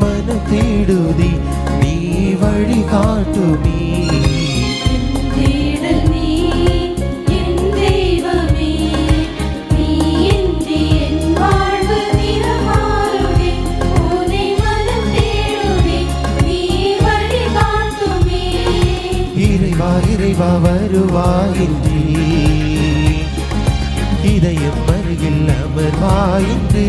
மன தேடுதி நீ வழி காட்டுமே. இறைவா இறைவா வருவாயின்றி இதயம் வருகில் அமர்வாயின்றி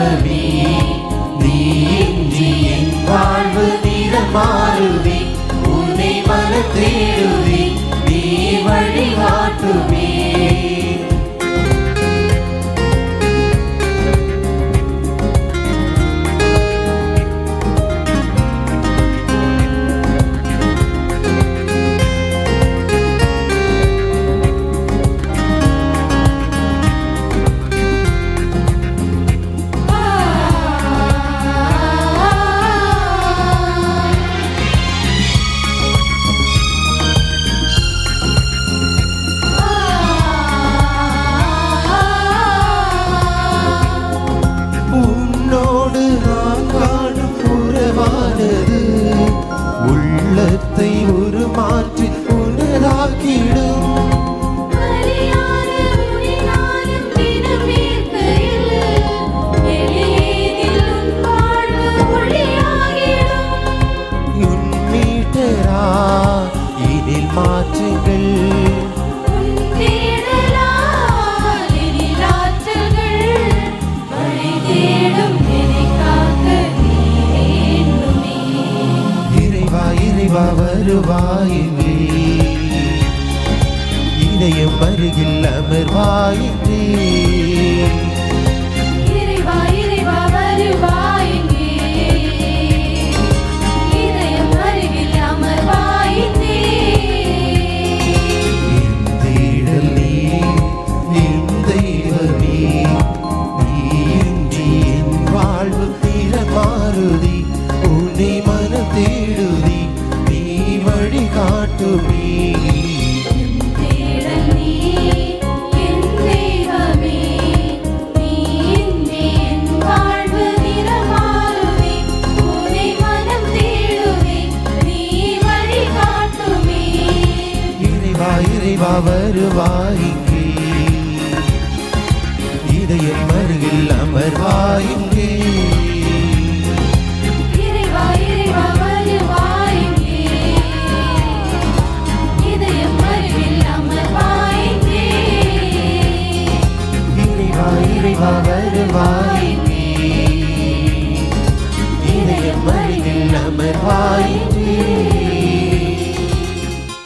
தீபமே நீ என் வாழ்வு நிறம் மாறுவே உன்னை மனத்தேன் மாற்றுகள். இறைவா வருவாயின்றி இதயம் அருகில் அமர்வாயின்றி காட்டுமே. இறைவா வருவாயிங்கே. இதயம் அருகில் அமர்வாயிங்கே.